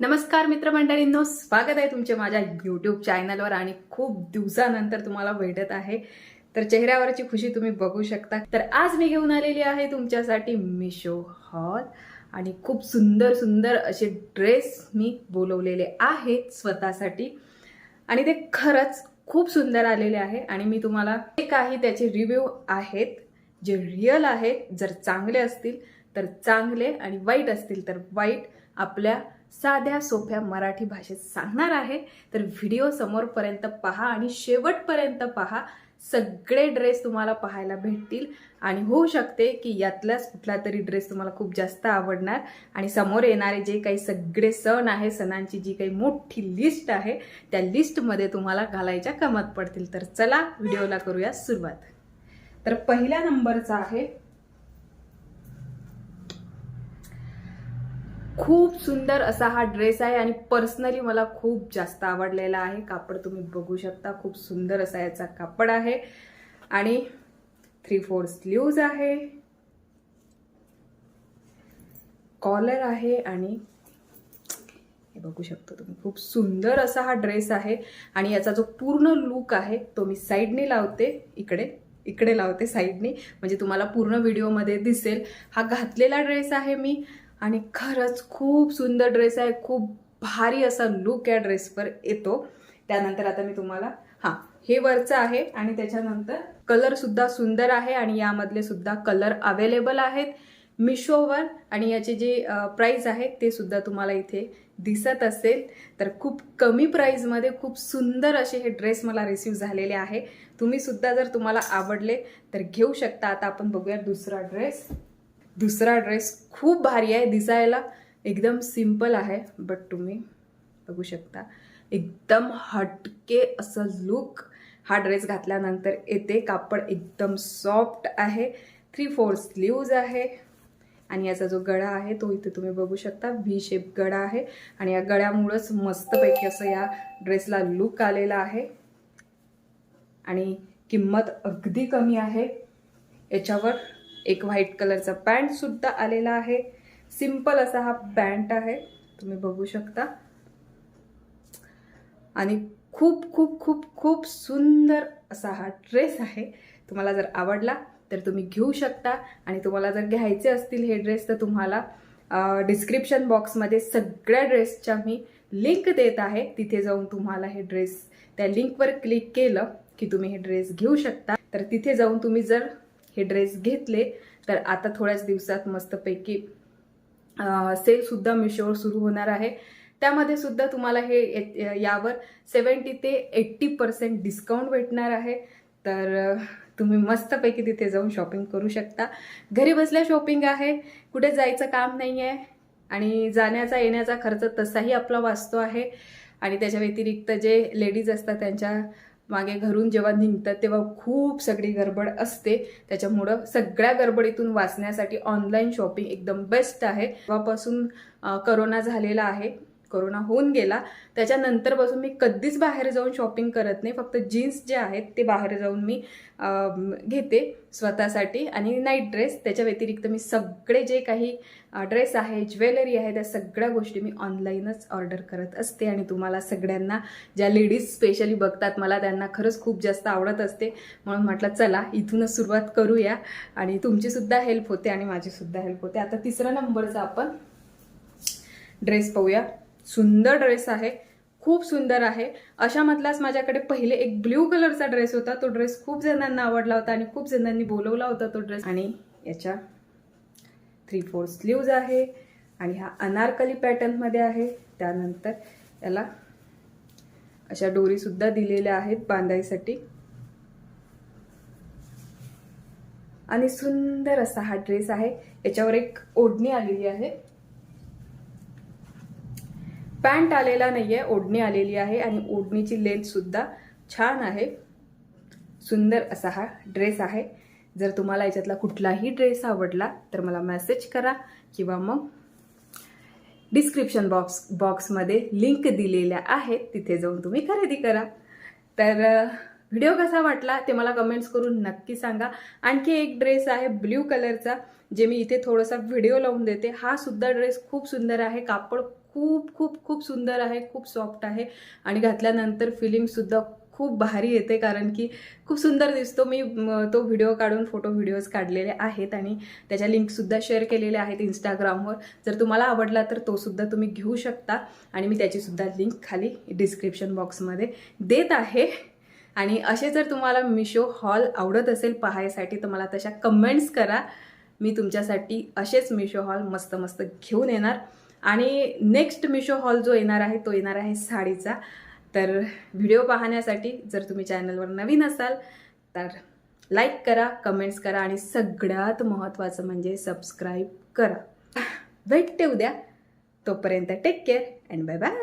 नमस्कार मित्रमंडळींनो स्वागत आहे तुमचे माझ्या यूट्यूब चॅनलवर आणि खूप दिवसानंतर तुम्हाला भेटत आहे. तर चेहऱ्यावरची खुशी तुम्ही बघू शकता. तर आज मी घेऊन आलेली आहे तुमच्यासाठी मिशो हॉल आणि खूप सुंदर सुंदर असे ड्रेस मी बोलवलेले आहेत स्वतःसाठी. आणि ते खरंच खूप सुंदर आलेले आहे. आणि मी तुम्हाला काही त्याचे रिव्ह्यू आहेत जे रिअल आहेत जर चांगले असतील तर चांगले आणि वाईट असतील तर वाईट आपल्या साध्या सोप्या मराठी भाषेत सांगणार आहे. तर व्हिडिओ समोरपर्यंत पहा आणि शेवटपर्यंत पहा. सगळे ड्रेस तुम्हाला पाहायला भेटतील. आणि होऊ शकते की यातलाच कुठला तरी ड्रेस तुम्हाला खूप जास्त आवडणार. आणि समोर येणारे जे काही सगळे सण आहे सणांची जी काही मोठी लिस्ट आहे त्या लिस्टमध्ये तुम्हाला घालायच्या कमत पडतील. तर चला व्हिडिओला करूया सुरुवात. तर पहिल्या नंबरचा आहे खूप सुंदर असा हा ड्रेस आहे आणि पर्सनली मला खूप जास्त आवडलेला आहे. कापड तुम्ही बघू शकता खूप सुंदर असा याचा कापड आहे. आणि थ्री फोर स्लीव्ज आहे. कॉलर आहे आणि हे बघू शकता तुम्ही खूप सुंदर असा हा ड्रेस आहे. आणि याचा जो पूर्ण लुक आहे तो मी साईडने लावते इकडे इकडे लावते साईडने म्हणजे तुम्हाला पूर्ण व्हिडिओमध्ये दिसेल. हा घातलेला ड्रेस आहे मी. आणि खरंच खूप सुंदर ड्रेस आहे. खूप भारी असा लुक या ड्रेसवर येतो. त्यानंतर आता मी तुम्हाला हां हे वरचं आहे आणि त्याच्यानंतर कलरसुद्धा सुंदर आहे आणि यामधले सुद्धा कलर अवेलेबल आहेत. मिशोवर आणि याचे जे प्राईज आहे ते सुद्धा तुम्हाला इथे दिसत असेल. तर खूप कमी प्राईजमध्ये खूप सुंदर असे हे ड्रेस मला रिसीव झालेले आहे. तुम्ही सुद्धा जर तुम्हाला आवडले तर घेऊ शकता. आता आपण बघूया दुसरा ड्रेस दुसरा ड्रेस खूप भारी आहे. दिसायला एकदम सिंपल आहे बट तुम्ही बघू शकता. एकदम हटके असं लुक हा ड्रेस घातल्यानंतर येते. कापड एकदम सॉफ्ट आहे. थ्री फोर स्लीव्ज आहे. आणि याचा जो गळा आहे तो इथे तुम्ही बघू शकता. व्ही शेप गळा आहे. आणि या गळ्यामुळंच मस्तपैकी असं या ड्रेसला लुक आलेला आहे. आणि किंमत अगदी कमी आहे. याच्यावर एक व्हाईट कलरचा पॅन्ट सुद्धा आलेला आहे. सिंपल असा हा पॅन्ट आहे. तुम्ही बघू शकता. आणि खूप खूप खूप खूप सुंदर असा हा ड्रेस आहे. तुम्हाला जर आवडला तर तुम्ही घेऊ शकता. आणि तुम्हाला जर घ्यायचे असतील हे ड्रेस तर तुम्हाला डिस्क्रिप्शन बॉक्समध्ये सगळ्या ड्रेसच्या मी लिंक देत आहे. तिथे जाऊन तुम्हाला हे ड्रेस त्या लिंकवर क्लिक केलं की तुम्ही हे ड्रेस घेऊ शकता. तर तिथे जाऊन तुम्ही जर हे ड्रेस घेतले तर आता थोड्याच दिवसात मस्तपैकी सेलसुद्धा मिशोवर सुरू होणार आहे. त्यामध्ये सुद्धा तुम्हाला हे यावर सेवन्टी ते एट्टी पर्सेंट डिस्काउंट भेटणार आहे. तर तुम्ही मस्तपैकी तिथे जाऊन शॉपिंग करू शकता. घरी बसल्या शॉपिंग आहे कुठे जायचं काम नाही आहे आणि जाण्याचा येण्याचा खर्च तसाही आपला वाचतो आहे. आणि त्याच्या व्यतिरिक्त जे लेडीज असतात त्यांच्या मागे घरून जेव्हा निघतात तेव्हा खूप सगळी गडबड असते. त्याच्यामुळं सगळ्या गडबडीतून वाचण्यासाठी ऑनलाईन शॉपिंग एकदम बेस्ट आहे. तेव्हापासून करोना झालेला आहे. कोरोना होऊन गेला त्याच्यानंतरपासून मी कधीच बाहेर जाऊन शॉपिंग करत नाही. फक्त जीन्स जे आहेत ते बाहेर जाऊन मी घेते स्वतःसाठी. आणि नाईट ड्रेस त्याच्या व्यतिरिक्त मी सगळे जे काही ड्रेस आहे ज्वेलरी आहे त्या सगळ्या गोष्टी मी ऑनलाईनच ऑर्डर करत असते. आणि तुम्हाला सगळ्यांना ज्या लेडीज स्पेशली बघतात मला त्यांना खरंच खूप जास्त आवडत असते. म्हणून म्हटलं चला इथूनच सुरुवात करूया. आणि तुमचीसुद्धा हेल्प होते आणि माझीसुद्धा हेल्प होते. आता तिसरा नंबरचा आपण ड्रेस पाहूया. सुंदर ड्रेस आहे खूप सुंदर आहे. अशामधलाच माझ्याकडे पहिले एक ब्ल्यू कलरचा ड्रेस होता. तो ड्रेस खूप जणांना आवडला होता आणि खूप जणांनी बोलवला होता तो ड्रेस आणि याच्या थ्री फोर स्लीव्ज आहे आणि हा अनारकली पॅटर्नमध्ये आहे. त्यानंतर याला अशा डोरीसुद्धा दिलेल्या आहेत बांधायसाठी. आणि सुंदर असा हा ड्रेस आहे. याच्यावर एक ओढणी आलेली आहे. पॅन्ट आलेला नाही आहे ओढणी आलेली आहे आणि ओढणीची लेंथसुद्धा छान आहे. सुंदर असा हा ड्रेस आहे. जर तुम्हाला याच्यातला कुठलाही ड्रेस आवडला तर मला मेसेज करा किंवा मग डिस्क्रिप्शन बॉक्स बॉक्समध्ये लिंक दिलेल्या आहेत तिथे जाऊन तुम्ही खरेदी करा. तर व्हिडिओ कसा वाटला ते मला कमेंट्स करून नक्की सांगा. आणखी एक ड्रेस आहे ब्ल्यू कलरचा जे मी इथे थोडासा व्हिडिओ लावून देते. हा सुद्धा ड्रेस खूप सुंदर आहे. कापड खूप खूप खूप सुंदर आहे खूप सॉफ्ट आहे. आणि घातल्यानंतर फिलिंगसुद्धा खूप भारी येते कारण की खूप सुंदर दिसतो. मी तो व्हिडिओ काढून फोटो व्हिडिओज काढलेले आहेत आणि त्याच्या लिंकसुद्धा शेअर केलेल्या आहेत इंस्टाग्रामवर जर तुम्हाला आवडला तर तो सुद्धा तुम्ही घेऊ शकता. आणि मी त्याचीसुद्धा लिंक खाली डिस्क्रिप्शन बॉक्समध्ये देत आहे. आणि असे जर तुम्हाला मिशो हॉल आवडत असेल पाहायसाठी तर मला तशा कमेंट्स करा. मी तुमच्यासाठी असेच मिशो हॉल मस्त मस्त घेऊन येणार. आणि नेक्स्ट मिशो हॉल जो येणार आहे तो येणार आहे साडीचा. तर व्हिडिओ पाहण्यासाठी जर तुम्ही चॅनलवर नवीन असाल तर लाईक करा कमेंट्स करा आणि सगळ्यात महत्त्वाचं म्हणजे सबस्क्राईब करा. भेटते उद्या तोपर्यंत take care and bye bye